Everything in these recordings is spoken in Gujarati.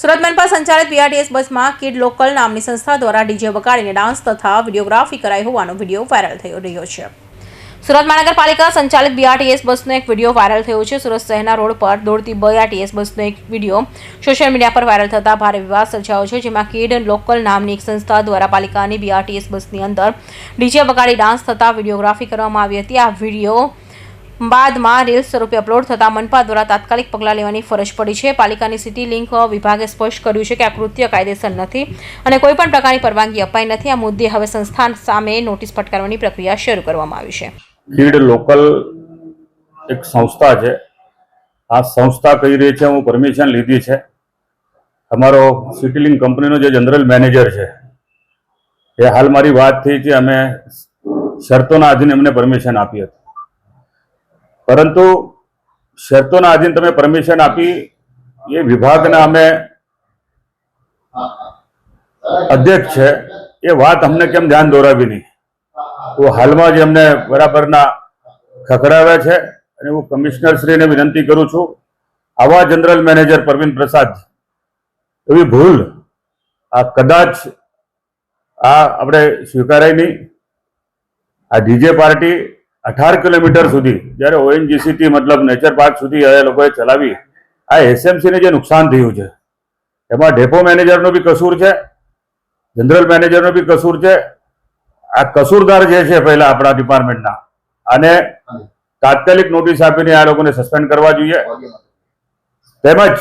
સુરત મનપા સંચાલિત બીઆરટીએસ બસમાં કિડ લોકલ નામની સંસ્થા દ્વારા ડીજે વગાડીને ડાન્સ તથા વિડીયોગ્રાફી કરાઈ હોવાનો વીડિયો વાયરલ થઈ રહ્યો છે. સુરત મહાનગરપાલિકા સંચાલિત બીઆરટીએસ બસનો એક વીડિયો વાયરલ થયો છે. સુરત શહેરના રોડ પર દોડતી બીઆરટીએસ બસનો એક વીડિયો સોશિયલ મીડિયા પર વાયરલ થતા ભારે વિવાદ સર્જાયો છે, જેમાં કિડ લોકલ નામની એક સંસ્થા દ્વારા પાલિકાની બીઆરટીએસ બસની અંદર ડીજે વગાડી ડાન્સ થતા વિડીયોગ્રાફી કરવામાં આવી હતી. આ વીડિયો બાદમાં રીલ્સ સ્વરૂપે અપલોડ થતાં મનપા દ્વારા તાત્કાલિક પગલાં લેવાની ફરજ પડી છે. પાલિકાની સિટી લિંક વિભાગે સ્પષ્ટ કર્યું છે કે આ કૃત્ય કાયદેસર નથી અને કોઈપણ પ્રકારની પરવાનગી અપાઈ નથી. આ મુદ્દે હવે સંસ્થાન સામે નોટિસ ફટકારવાની પ્રક્રિયા શરૂ કરવામાં આવી છે. ભીડ લોકલ એક સંસ્થા છે. આ સંસ્થા કહી રહી છે હું પરમિશન લીધી છે. અમારો સિટીલિંગ કંપનીનો જે જનરલ મેનેજર છે, એ હાલ મારી વાત થઈ છે અમે શરતોના આધીન એમને પરમિશન આપી હતી. પરંતુ શરતોના આધીન તમે પરમિશન આપી એ વિભાગના અમે અધ્યક્ષ છે. એ વાત અમને કેમ ધ્યાન દોરાવી નહીં? તો હાલમાં જ અમને બરાબરના ખખડાવ્યા છે અને હું કમિશનર શ્રીને વિનંતી કરું છું, આવા જનરલ મેનેજર પ્રવીણ પ્રસાદ, એવી ભૂલ આ કદાચ આ આપણે સ્વીકારાય નહીં. આ ડીજે પાર્ટી અઢાર કિલોમીટર સુધી, જ્યારે ઓએનજીસીથી મતલબ નેચર પાર્ક સુધી એ લોકોએ ચલાવી, આ એસએમસીને જે નુકસાન થયું છે, એમાં ડેપો મેનેજરનો બી કસૂર છે જનરલ મેનેજરનો બી કસૂર છે. આ કસૂરદાર જે છે પહેલા આપણા ડિપાર્ટમેન્ટના અને તાત્કાલિક નોટિસ આપીને આ લોકોને સસ્પેન્ડ કરવા જોઈએ. તેમજ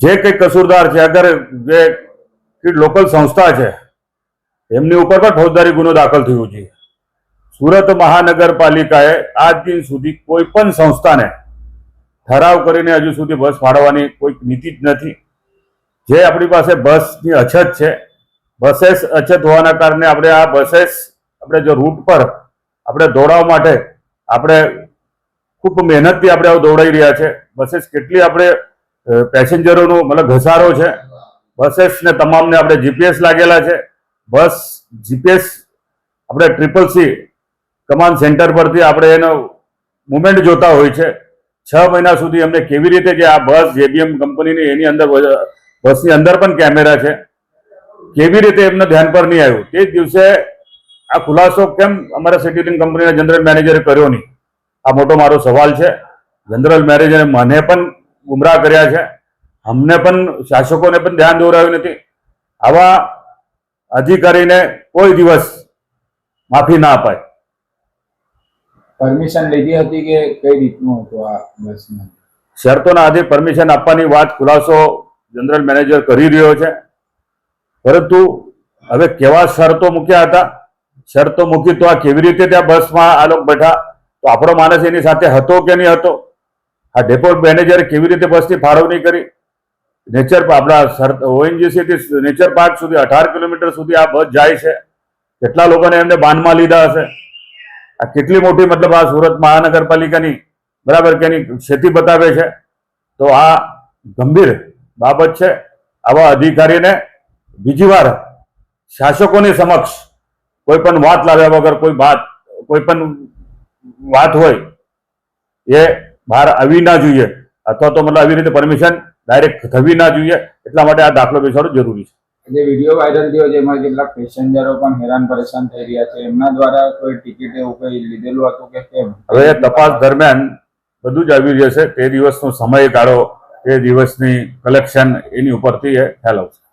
જે કંઈ કસૂરદાર છે, અગર જે લોકલ સંસ્થા છે, એમની ઉપર પણ ફોજદારી ગુનો દાખલ થયો છે. સુરત મહાનગરપાલિકાએ આજ દિન સુધી કોઈ પણ સંસ્થાને ઠરાવ કરીને હજુ સુધી બસ ફાળવવાની કોઈ નીતિ જ નથી. જે આપણી પાસે બસની અછત છે, બસેસ અછત હોવાના કારણે આપણે આ બસેસ, આપણે જો રૂટ પર આપણે દોડાવવા માટે આપણે ખૂબ મહેનતથી આપણે આવું દોડાઈ રહ્યા છે. બસેસ કેટલી આપણે પેસેન્જરોનો મતલબ ઘસારો છે. બસેસને તમામને આપણે જીપીએસ લાગેલા છે. બસ, જીપીએસ, આપણે ટ્રિપલ સી કમાન્ડ સેન્ટર પરથી આપણે એનો મુવમેન્ટ જોતા હોય છે. છ મહિના સુધી અમને કેવી રીતે કે આ બસ, જેબીએમ કંપનીની એની અંદર બસની અંદર પણ કેમેરા છે. કેવી રીતે એમને ધ્યાન પર નહીં આવ્યું? તે જ દિવસે આ ખુલાસો કેમ અમારા સિટીલિંગ કંપનીના જનરલ મેનેજરે કર્યો નહીં? આ મોટો મારો સવાલ છે. જનરલ મેનેજરે મને પણ ગુમરાહ કર્યા છે. અમને પણ શાસકોને પણ ધ્યાન દોરાયું નથી. આવા અધિકારીને કોઈ દિવસ માફી ના અપાય. પરમિશન લીધી હતી કે કઈ રીતનું હતું આ બસમાં? શરતોના આધે પરમિશન આપવાની વાત ખુલાસો જનરલ મેનેજર કરી રહ્યો છે. પરંતુ હવે કેવા શરતો મૂક્યા હતા? શરતો મૂકી તો આ કેવી રીતે ત્યાં બસમાં આ લોકો બેઠા? તો આપણો માણસ એની સાથે હતો કે નહીં હતો? આ ડેપોર્ટ મેનેજરે કેવી રીતે બસની ફાળવણી કરી? નેચર આપણા ઓએનજીસી થી નેચર પાર્ક સુધી અઢાર કિલોમીટર સુધી આ બસ જાય છે. કેટલા લોકોને એમને બાંધમાં લીધા હશે? આ કેટલી મોટી મતલબ આ સુરત મહાનગરપાલિકાની બરાબર કે એની ક્ષતિ બતાવે છે? તો આ ગંભીર બાબત છે. આવા અધિકારીને બીજી વાર શાસકોની સમક્ષ કોઈ પણ વાત લાવ્યા વગર, કોઈ વાત, કોઈ પણ વાત હોય એ બહાર આવી ના જોઈએ. અથવા તો મતલબ આવી રીતે પરમિશન ડાયરેક્ટ થવી ના જોઈએ. એટલા માટે આ દાખલો બેસાડો જરૂરી છે. જે વીડિયો વાયરલ થયો એમાં કેટલાક પેસેન્જરો પણ હેરાન પરેશાન થઈ રહ્યા છે. એમના દ્વારા કોઈ ટિકિટ એવું કઈ લીધેલું હતું કે કેમ? હવે તપાસ દરમિયાન બધું જ આવી જશે તે દિવસનો સમયગાળો, તે દિવસની કલેક્શન એની ઉપરથી એ ખ્યાલ આવશે